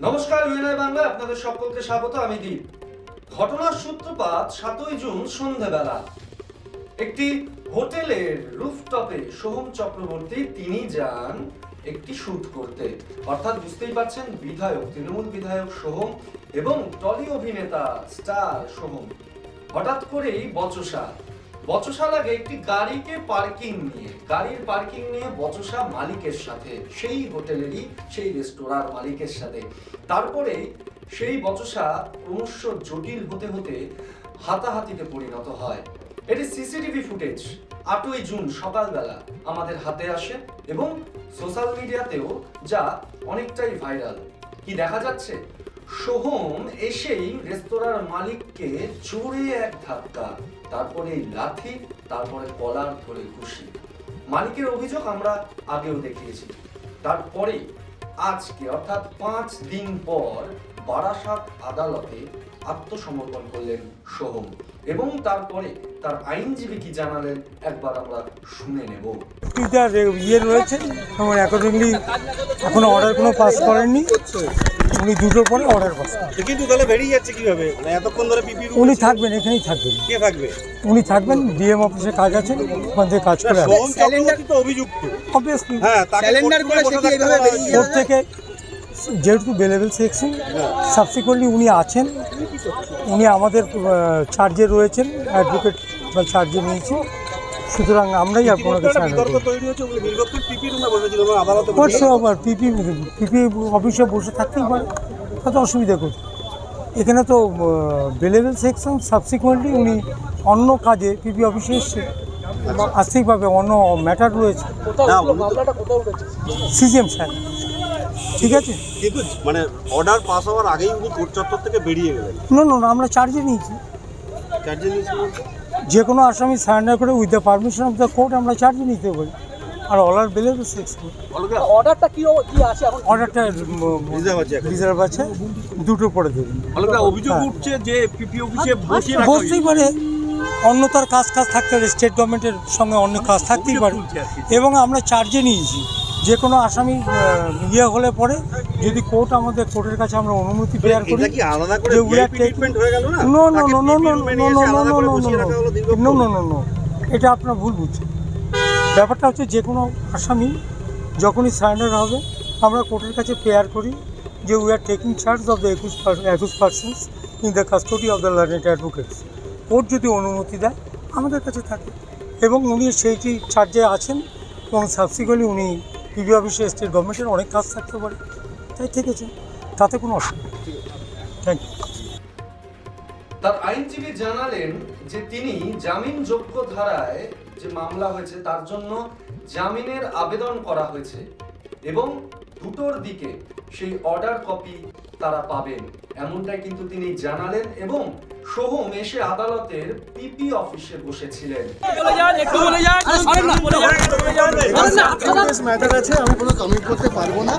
নমস্কার ইউএনআই বাংলা, আপনাদের সকলকে স্বাগত, আমি দীপ। ঘটনার সূত্রপাত সাতই জুন সন্ধেবেলা। একটি হোটেলের রুফটপে সোহম চক্রবর্তী, তিনি যান একটি শুট করতে। অর্থাৎ বুঝতেই পারছেন, বিধায়ক, তৃণমূল বিধায়ক সোহম এবং টলি অভিনেতা স্টার সোহম। হঠাৎ করেই বচসা। বচসা লাগে একটি গাড়িকে পার্কিং নিয়ে, গাড়ির পার্কিং নিয়ে বচসা মালিকের সাথে, সেই হোটেলেরই সেই রেস্তোরাঁর মালিকের সাথে। তারপরে সেই বচসা ক্রমশ জটিল হতে হতে হাতাহাতিতে পরিণত হয়। এটি সিসিটিভি ফুটেজ, আটই জুন সকালবেলা আমাদের হাতে আসে এবং সোশ্যাল মিডিয়াতেও যা অনেকটাই ভাইরাল। কি দেখা যাচ্ছে? সোহম এসেই রেস্তোরাঁর মালিককে জোরে এক ধাক্কা, তারপরে লাথি, তারপরে কলার ধরে খুশি মালিকের অভিযোগ আমরা আগেও দেখিয়েছি। তারপরে আজকে, অর্থাৎ পাঁচ দিন পর, বারাসাত আদালতে আত্মসমর্পণ করলেন সোহম এবং তারপরে তার আইনজীবী কি জানালেন একবার আমরা শুনে নেব। ইয়ে রয়েছে এবং অ্যাকর্ডিংলি এখনও অর্ডার কোনো পাস করেননি। উনি দুটোর পরে অর্ডার পাস। কিন্তু তাহলে বেরিয়ে যাচ্ছে কীভাবে? মানে এতক্ষণ ধরে পিপি উনি থাকবেন এখানেই থাকবেন। কে থাকবে? উনি থাকবেন ডিএম অফিসে কাজ আছে ওখান থেকে কাজ করে সোহম চক্রবর্তী তো অভিযুক্ত। অবভিয়াসলি হ্যাঁ ক্যালেন্ডার করে সে কি এইভাবে বেরিয়ে থেকে যেহেতু বেলেবেল সেকশন সাবসিকুয়েন্টলি উনি আছেন। উনি আমাদের চার্জে রয়েছেন অ্যাডভোকেট বা চার্জে নিয়েছি সুতরাং আমরাই বসেছিল। আবার পিপি পিপি অফিসে বসে থাকতেই পারে তাতে অসুবিধা কোথায়? এখানে তো বেলেবেল সেকশন সাবসিকুয়েন্টলি উনি অন্য কাজে পিপি অফিসে এসছে। পাবে অন্য ম্যাটার রয়েছে। না, সিজিএম স্যার ঠিক আছে? কিন্তু মানে অর্ডার পাস হওয়ার আগেই উনি কোর্ট চত্বর থেকে বেরিয়ে গেলেন। না না আমরা চার্জে নিয়েছি। চার্জে নিয়েছিল যে কোনো আসামি সারেন্ডার করে with the permission of the court আমরা চার্জে নিতে পারি। আর অলার বেলেবেল সেকশন অর্ডারটা কি কি আছে এখন? অর্ডারটা রিজার্ভ আছে রিজার্ভ আছে। দুটো পরে দেবেন অলকা অভিযোগ হ্যাঁ। উঠছে যে পিপি অফিসে বসিয়ে রাখা বসতেই পারে। অন্য তার কাজ কাজ থাকতে পারে স্টেট গভর্নমেন্টের সঙ্গে অন্য কাজ থাকতেই পারে। আর। এবং আমরা চার্জে নিয়েছি। যে কোনো আসামি ইয়ে হলে পরে যদি কোর্ট আমাদের কোর্টের কাছে আমরা অনুমতি বেয়ার করি না? No no no no no no no এটা আপনার ভুল বুঝছেন। ব্যাপারটা হচ্ছে যে কোনো আসামি যখনই সারেন্ডার হবে আমরা কোর্টের কাছে পেয়ার করি যে we are taking charge of the একুশ একুশ percents in the custody of the learned advocates court যদি অনুমতি দেয় আমাদের কাছে থাকে। এবং উনি সেইটি চার্জে আছেন এবং সাবসিকুয়েন্টলি উনি পিবি অফিসে স্টেট গভর্নমেন্টের অনেক কাজ থাকতে পারে। তাই ঠিক আছে তাতে কোনো অসুবিধা থ্যাংক ইউ তার আইনজীবী জানালেন যে তিনি জামিনযোগ্য ধারায় যে মামলা হয়েছে তার জন্য জামিনের আবেদন করা হয়েছে এবং দুটোর দিকে সেই অর্ডার কপি তারা পাবেন। এমনটাই কিন্তু তিনি জানালেন এবং সোহম এসে আদালতের পিপি অফিসে বসেছিলেন। ম্যাটার আছে আমি কোনো কমেন্ট করতে পারব না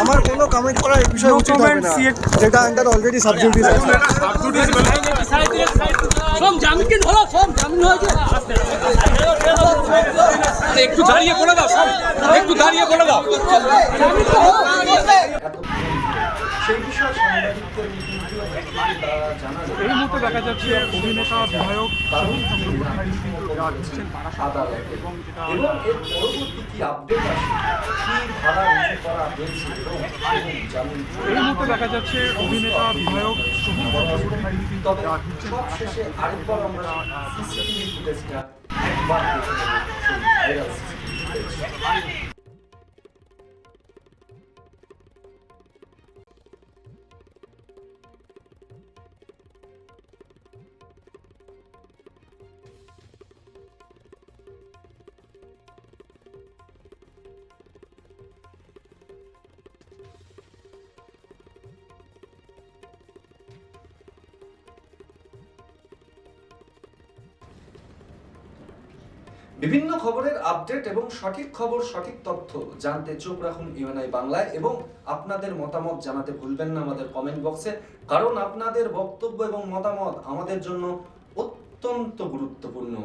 আমার কোনো কমেন্ট করা এই বিষয়ে উচিত হবে না যেটা আন্ডার অলরেডি সাবজেক্টিভ আছে জামিন হয়েছে একটু দাঁড়িয়ে বলে দাও একটু দাঁড়িয়ে বলে দাও সেই বিষয়ে সাংবাদিকদের এই মুহূর্তে দেখা যাচ্ছে অভিনেতা বিধায়ক এবং এই মুহূর্তে দেখা যাচ্ছে অভিনেতা বিধায়ক সোহম আরেকবার আমরা সিসিটিভি ফুটেজটা একবার দেখে বিভিন্ন খবরের আপডেট এবং সঠিক খবর, সঠিক তথ্য জানতে চোখ রাখুন ইউএনআই বাংলায় এবং আপনাদের মতামত জানাতে ভুলবেন না আমাদের কমেন্ট বক্সে কারণ আপনাদের বক্তব্য এবং মতামত আমাদের জন্য অত্যন্ত গুরুত্বপূর্ণ।